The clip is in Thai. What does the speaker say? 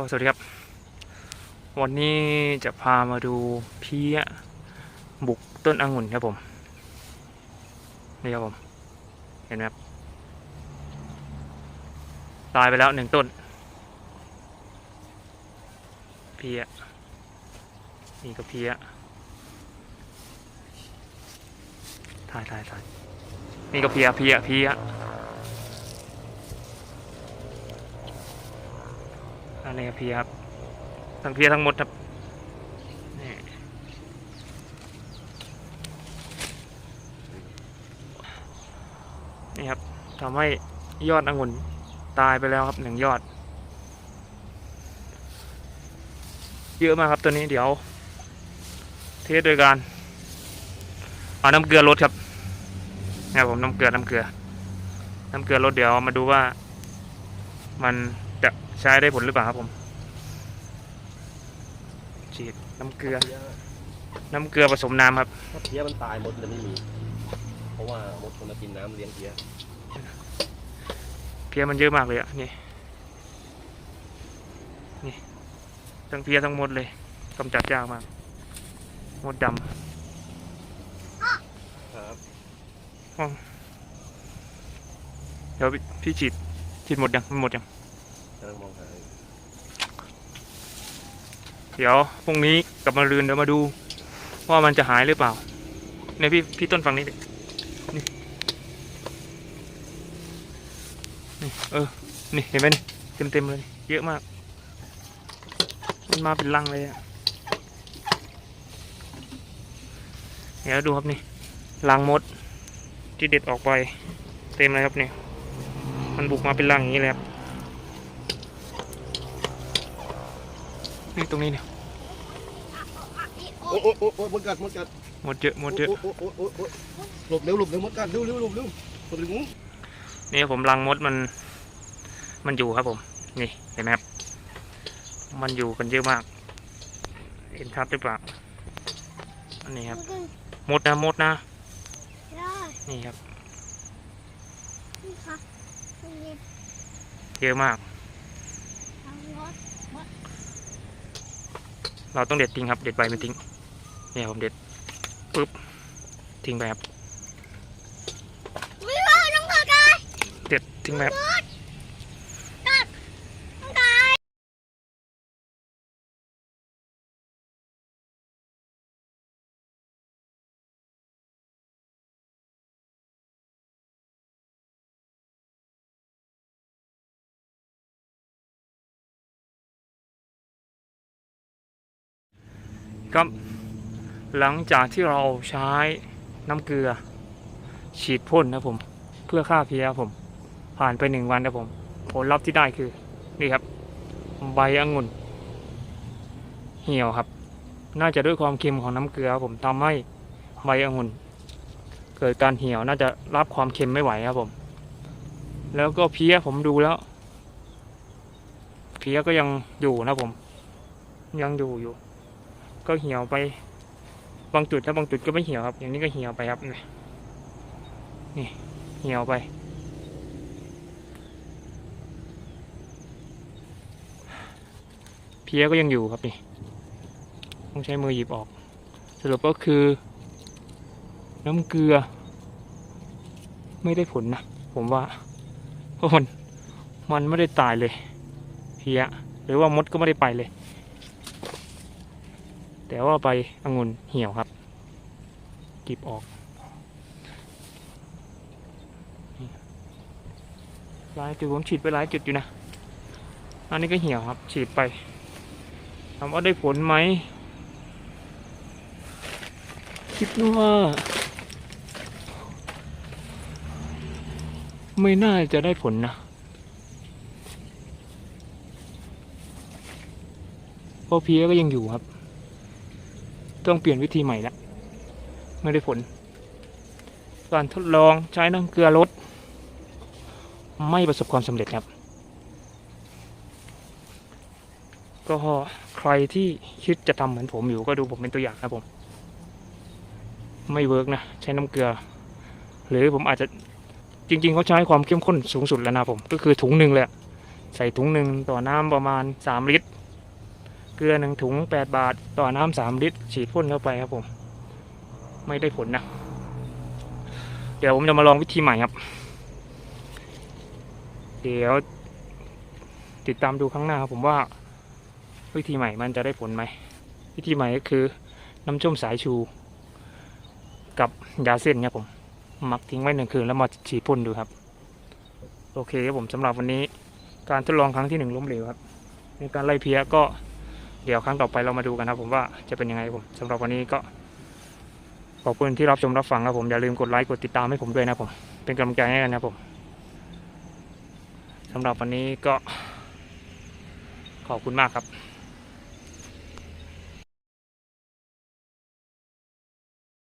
ก็สวัสดีครับ วันนี้จะพามาดูเพี้ยบุกต้นองุ่นครับผม นี่ครับผม เห็นไหมครับ ตายไปแล้วหนึ่งต้น เพี้ยนี่ก็เพี้ยถ่ายถ่ายถ่ายนี่ก็เพี้ยเพี้ยเพี้ย อันนี้เพียครับทั้งเพียทั้งหมดครับนี่นี่ครับทำให้ยอดองุ่นตายไปแล้วครับหนึ่งยอด เยอะมากครับตัวนี้เดี๋ยว เทสโดยการเอาน้ำเกลือลดครับนะครับผมน้ำเกลือน้ำเกลือ น้ำเกลือลดเดี๋ยวมาดูว่ามัน จะใช้ได้ผลหรือเปล่าครับผม ฉีดน้ำเกลือ น้ำเกลือผสมน้ำครับ ถ้าเพี้ยมันตายมดเลยไม่มี เพราะว่ามดคนมากินน้ำเลี้ยงเพี้ยเพี้ยมันเยอะมากเลยอะนี่นี่ทั้งเพี้ยทั้งหมดเลยกำจัดยากมาก มดดครับำเดี๋ยวพี่พี่ฉีดฉีดหมดยังหมดยัง กำลังมองหาอยู่เดี๋ยวพรุ่งนี้กลับมาลืนเดี๋ยวมาดู ว่ามันจะหายหรือเปล่าในพี่พี่ต้นฝั่งนี้ดินี่นี่เออนี่เห็นไหมนี่เต็มเต็มเลยเยอะมาก มันมาเป็นลังเลยอะเดี๋ยวดูครับนี่ลังมดที่เด็ดออกไป เต็มเลยครับนี่มันบุกมาเป็นลังอย่างนี้เลยครับ นี่ตรงนี้เนี่ยโอ้โอ้โอ้โอ้มดกัดมดกัดหมดเยอะหมดเยอะโอ้โอ้โอ้โอ้โอ้หลบเร็วหลบเร็วมดกัดเร็วเร็วหลบเร็วหลบเร็วงูนี่ผมรังมดมัน มันอยู่ครับผม นี่เห็นไหมครับ มันอยู่กันเยอะมากเห็นชัดหรือเปล่าอันนี้ครับมดนะมดนะได้นี่ครับนี่ค่ะนี่เยอะมาก ทางรถ เราต้องเด็ดทิ้งครับ เด็ดใบมันทิ้ง เนี่ยผมเด็ดปุ๊บทิ้งไปครับไม่ว่าน้องเกิดกันเด็ดทิ้งไปครับ ครับหลังจากที่เราใช้น้ำเกลือ ฉีดพ่นนะผม เพื่อฆ่าเพลี้ยผม ผ่านไปหนึ่งวันนะผม ผลลัพธ์ที่ได้คือ นี่ครับ ใบองุ่น เหี่ยวครับ น่าจะด้วยความเค็มของน้ำเกลือผมทำให้ใบองุ่น เกิดการเหี่ยวน่าจะรับความเค็มไม่ไหวครับผม แล้วก็เพี้ยผมดูแล้ว เพี้ยก็ยังอยู่นะผม ยังอยู่อยู่ ก็เหี่ยวไป บางจุดถ้าบางจุดก็ไม่เหี่ยวครับ อย่างนี้ก็เหี่ยวไปครับนี่เหี่ยวไป เพี้ยก็ยังอยู่ครับนี่ต้องใช้มือหยิบออก สรุปก็คือ น้ำเกลือ ไม่ได้ผลนะผมว่าเพราะมันมันไม่ได้ตายเลย เพี้ยหรือว่ามดก็ไม่ได้ไปเลย แต่ว่าใบองุ่นเหี่ยวครับกิบออกหลายจุดผมฉีดไปหลายจุดอยู่นะ อันนี้ก็เหี่ยวครับ ฉีดไปถามว่าได้ผลไหม คิดว่า ไม่น่าจะได้ผลนะเพราะเพี้ยก็ยังอยู่ครับ ต้องเปลี่ยนวิธีใหม่ละไม่ได้ผล การทดลองใช้น้ำเกลือลดไม่ประสบความสำเร็จครับ ก็ใครที่คิดจะทำเหมือนผมอยู่ก็ดูผมเป็นตัวอย่างนะผม ไม่เวิร์กนะ ใช้น้ำเกลือ หรือผมอาจจะจริง ๆเขาใช้ความเข้มข้นสูงสุดแล้วนะผม ก็คือถุงหนึ่งเลยอะใส่ถุงหนึ่งต่อน้ำประมาณ 3 ลิตร เกลือหนึ่งถุง8บาท ต่อน้ำ3ลิตร ฉีดพ่นเข้าไปครับผม ไม่ได้ผลนะ เดี๋ยวผมจะมาลองวิธีใหม่ครับ เดี๋ยวติดตามดูครั้งหน้าครับผมว่า วิธีใหม่มันจะได้ผลไหม วิธีใหม่ก็คือน้ำส้มสายชู กับยาเส้นครับผมหมักทิ้งไว้หนึ่งคืนแล้วมาฉีดพ่นดูครับ โอเคครับผมสำหรับวันนี้การทดลองครั้งที่หนึ่งล้มเหลวครับ ในการไล่เพี้ยก็ เดี๋ยวครั้งต่อไปเรามาดูกันครับ ผมว่าจะเป็นยังไงผมสำหรับวันนี้ก็ขอบคุณที่รับชมรับฟังครับผมอย่าลืมกดไลค์กดติดตามให้ผมด้วยนะผมเป็นกำลังใจให้กันนะผมสำหรับวันนี้ก็ขอบคุณมากครับ